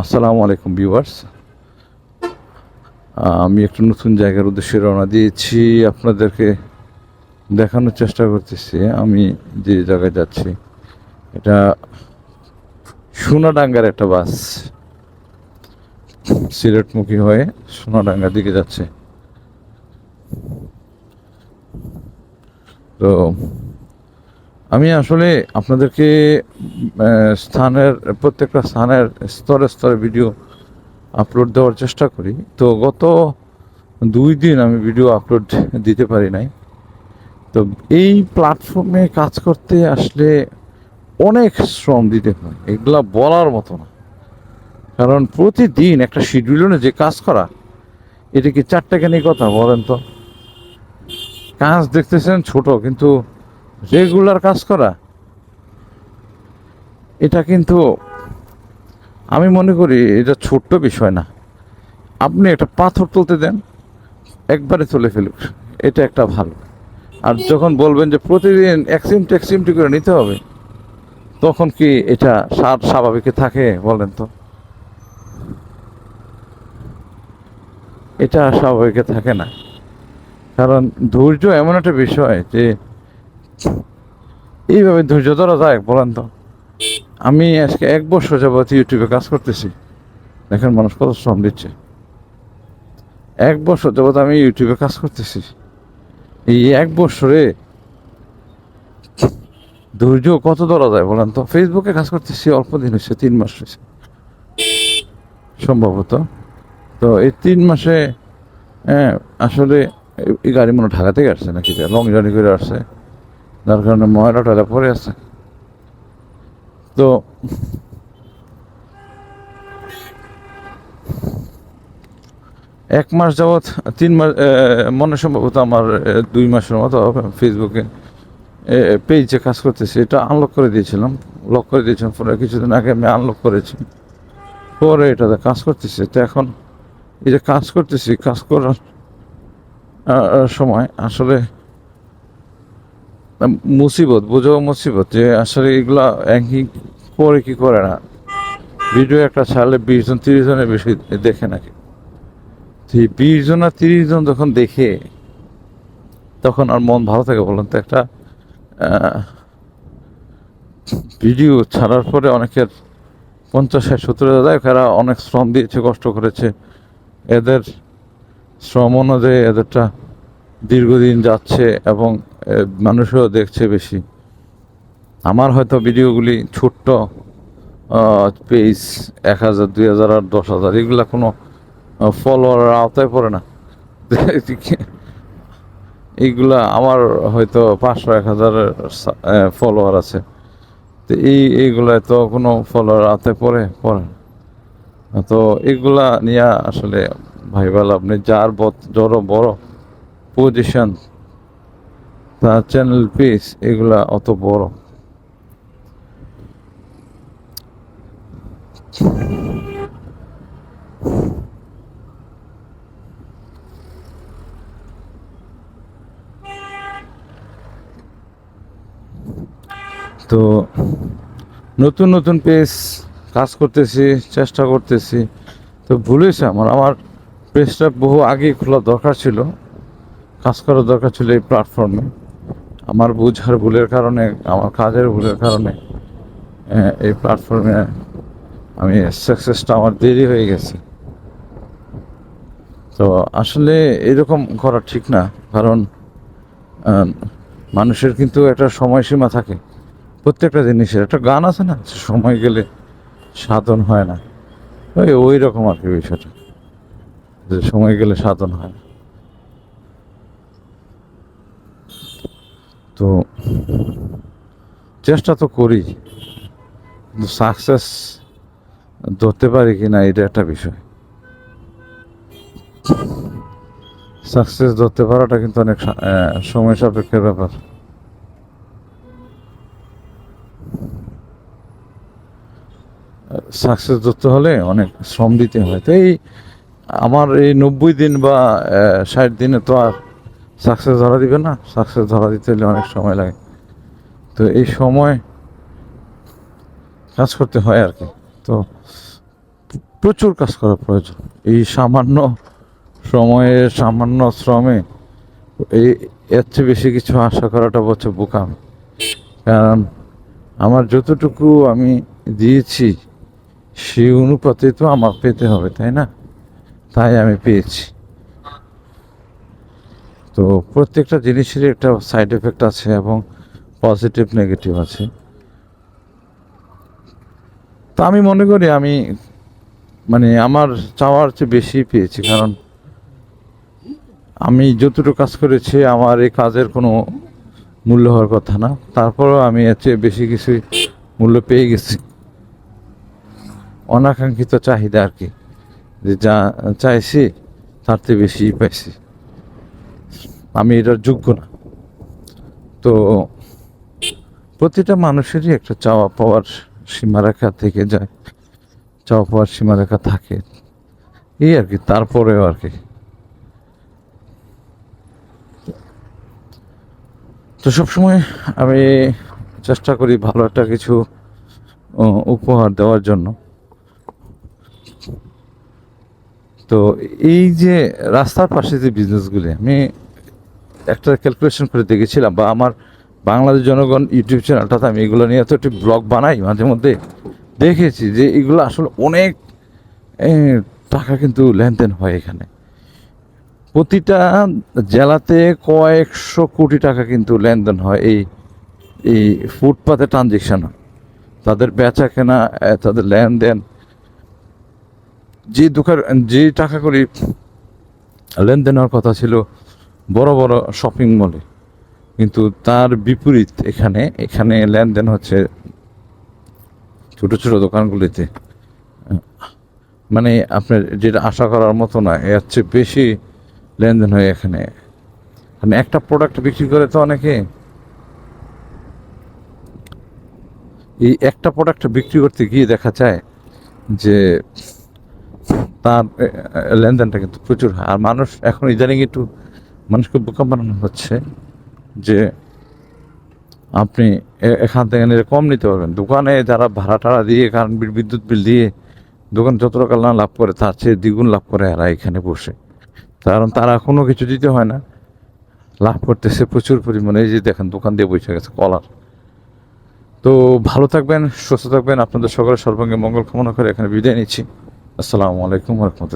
আসসালামু আলাইকুম ভিউয়ার্স। আমি একটা নতুন জায়গার উদ্দেশ্যে রওনা দিয়েছি, আপনাদেরকে দেখানোর চেষ্টা করতেছি। আমি যে জায়গায় যাচ্ছি, এটা সোনাডাঙ্গার একটা বাস সিলেটমুখী হয়ে সোনাডাঙ্গার দিকে যাচ্ছে। তো আমি আসলে আপনাদেরকে স্থানের, প্রত্যেকটা স্থানের স্তরে স্তরে ভিডিও আপলোড দেওয়ার চেষ্টা করি। তো গত দুই দিন আমি ভিডিও আপলোড দিতে পারি নাই। তো এই প্ল্যাটফর্মে কাজ করতে আসলে অনেক শ্রম দিতে হয়। এগুলা বলার মতো না। কারণ প্রতিদিন একটা শিডিউলে যে কাজ করা, এটা কি চারটাখানি কথা বলেন তো? কাজ দেখতেছেন ছোট, কিন্তু রেগুলার কাজ করা, এটা কিন্তু আমি মনে করি এটা ছোট্ট বিষয় না। আপনি একটা পাথর তুলতে দেন, একবারে তুলে ফেলুক। এটা একটা ভালো। আর যখন বলবেন যে প্রতিদিন এক সিমটি করে নিতে হবে, তখন কি এটা সার স্বাভাবিকে থাকে বলেন তো? এটা স্বাভাবিকে থাকে না। কারণ ধৈর্য এমন একটা বিষয় যে এইভাবে ধৈর্য ধরা যায় বলেন তো? আমি আজকে এক বছর যাবত ইউটিউবে কাজ করতেছি। দেখেন মানুষ কত শ্রম দিচ্ছে। এক বছর যাবত আমি ইউটিউবে কাজ করতেছি। এই এক বছরে ধৈর্য কত ধরা যায় বলেন তো? ফেসবুকে কাজ করতেছি অল্প দিন হয়েছে তিন মাস হয়েছে। সম্ভবত। তো এই তিন মাসে হ্যাঁ, আসলে এই- গাড়ি মনে হয় ঢাকা থেকে আসছে নাকি? লং জার্নি করে আসছে। যার কারণে ময়লা টয়লা পরে আছে। তো এক মাস যাবৎ, তিন মাস মনে সম্ভবত আমার দুই মাসের মতো ফেসবুকে পেজে কাজ করতেছি। এটা আনলক করে দিয়েছিলাম। লক করে দিয়েছিলাম পরে কিছুদিন আগে আমি আনলক করেছি। পরে এটাতে কাজ করতেছি। তো এখন এই যে কাজ করতেছি, কাজ করার সময় আসলে মুসিবত, বোঝো মুসিবত, যে আসলে এগুলো একই করে কি করে না। ভিডিও একটা ছাড়লে বিশ জন, তিরিশ জনের বেশি দেখে নাকি। এই বিশ জন আর তিরিশ জন যখন দেখে, তখন আর মন ভালো থাকে বলুন তো একটা ভিডিও ছাড়ার পরে অনেকের পঞ্চাশ ষাট সত্তর হাজার এরা অনেক শ্রম দিয়েছে, কষ্ট করেছে। এদের শ্রম অনুযায়ী এদেরটা দীর্ঘদিন যাচ্ছে এবং মানুষও দেখছে বেশি। আমার হয়তো ভিডিওগুলি ছোট্ট পেজ এক হাজার, দুই হাজার আর দশ হাজার, এগুলা কোনো ফলোয়ার আওতায় পড়ে না। এইগুলা আমার হয়তো পাঁচশো, এক হাজার ফলোয়ার আছে। তো এই, এইগুলায় তো কোনো ফলোয়ার আওতায় পড়ে পড়ে না। তো এগুলা নিয়ে আসলে ভাইবা লাভ নেই। যার যত বড় পজিশন তার চ্যানেল পেজ এগুলা অত বড়। তো নতুন নতুন পেজ কাজ করতেছি, চেষ্টা করতেছি। তো ভুলেছে আমার। আমার পেজটা বহু আগেই খোলা দরকার ছিল। কাজ করার দরকার ছিল এই প্ল্যাটফর্মে আমার বুঝার ভুলের কারণে, আমার কাজের ভুলের কারণে এই প্ল্যাটফর্মে আমি সাকসেসটা আমার দেরি হয়ে গেছে। তো আসলে এরকম করা ঠিক না, কারণ মানুষের কিন্তু একটা সময়সীমা থাকে। প্রত্যেকটা জিনিসের একটা গান আছে না সময় গেলে সাধন হয় না। ওই ওই রকম আর কি বিষয়টা। যে সময় গেলে সাধন হয় না। তো চেষ্টা তো করি, কিন্তু সাকসেস ধরতে পারি কি না এটা একটা বিষয়। সাকসেস ধরতে পারাটা কিন্তু অনেক সময় সাপেক্ষের ব্যাপার। সাকসেস ধরতে হলে অনেক শ্রম দিতে হয়। তো এই আমার এই নব্বই দিন বা ষাট দিনে তো আর সাকসেস ধরা দিবে না সাকসেস ধরা দিতে হলে অনেক সময় লাগে। তো এই সময় কাজ করতে হয় আর কি। তো প্রচুর কাজ করা প্রয়োজন। এই সামান্য সময়ে, সামান্য শ্রমে, এই এর চেয়ে বেশি কিছু আশা করাটা হচ্ছে বোকামি। কারণ আমার যতটুকু আমি দিয়েছি, সেই অনুপাতে তো আমার পেতে হবে, তাই না? তাই আমি পেয়েছি। তো প্রত্যেকটা জিনিসেরই একটা সাইড এফেক্ট আছে এবং পজিটিভ নেগেটিভ আছে। তো আমি মনে করি আমি মানে আমার চাওয়ার চেয়ে বেশি পেয়েছি, কারণ আমি যতটুকু কাজ করেছি, আমার এই কাজের কোনো মূল্য হওয়ার কথা না। তারপরেও আমি এর চেয়ে বেশি কিছুই মূল্য পেয়ে গেছি। অনাকাঙ্ক্ষিত চাহিদা আর কি, যে যা চাইছি, তার চেয়ে বেশি পাইছি। আমি এটার যোগ্য না। তো প্রতিটা মানুষেরই একটা চাওয়া পাওয়ার সীমারেখা থেকে যায়। চাওয়া পাওয়ার সীমারেখা থাকে। এই আর কি, তারপরেও আর কি। তো সবসময় আমি চেষ্টা করি ভালো একটা কিছু উপহার দেওয়ার জন্য। তো এই যে রাস্তার পাশে যে বিজনেসগুলি আমি একটা ক্যালকুলেশন করে দেখেছিলাম বা আমার বাংলাদেশ জনগণ ইউটিউব চ্যানেলটাতে আমি এগুলো নিয়ে তো একটি ব্লগ বানাই মাঝে মধ্যে দেখেছি যে এগুলো আসলে অনেক টাকা কিন্তু লেনদেন হয় এখানে। প্রতিটা জেলাতে কয়েকশো কোটি টাকা কিন্তু লেনদেন হয় এই এই ফুটপাতে ট্রানজেকশন তাদের বেচা কেনা তাদের লেনদেন, যে দোকান, যে টাকা করে লেনদেন হওয়ার কথা ছিল বড় বড় শপিং মলে। কিন্তু তার বিপরীত এখানে এখানে লেনদেন হচ্ছে ছোট ছোট দোকানগুলিতে। মানে আপনার যেটা আশা করার মতো না, এর চেয়ে বেশি লেনদেন হয় এখানে। মানে একটা প্রোডাক্ট বিক্রি করে তো অনেকে। এই একটা প্রোডাক্ট বিক্রি করতে গিয়ে দেখা যায় যে তার লেনদেনটা কিন্তু প্রচুর হয়। আর মানুষ এখন ইদানিং একটু মানুষকে বোকা বানানো হচ্ছে যে আপনি এখান থেকে নিলে কম নিতে পারবেন। দোকানে যারা ভাড়া টাড়া দিয়ে বিল বিদ্যুৎ বিল দিয়ে দোকান যত টাকা না লাভ করে, তার চেয়ে দ্বিগুণ লাভ করে এরা এখানে বসে। কারণ তারা কোনো কিছু দিতে হয় না। লাভ করতেছে প্রচুর পরিমাণে। এই যে দেখেন, দোকান দিয়ে বসে গেছে কলার। তো ভালো থাকবেন, সুস্থ থাকবেন। আপনাদের সকলের সর্বাঙ্গে মঙ্গল কামনা করে এখানে বিদায় নিচ্ছি। আসসালামু আলাইকুম রহমতুল্লাহ।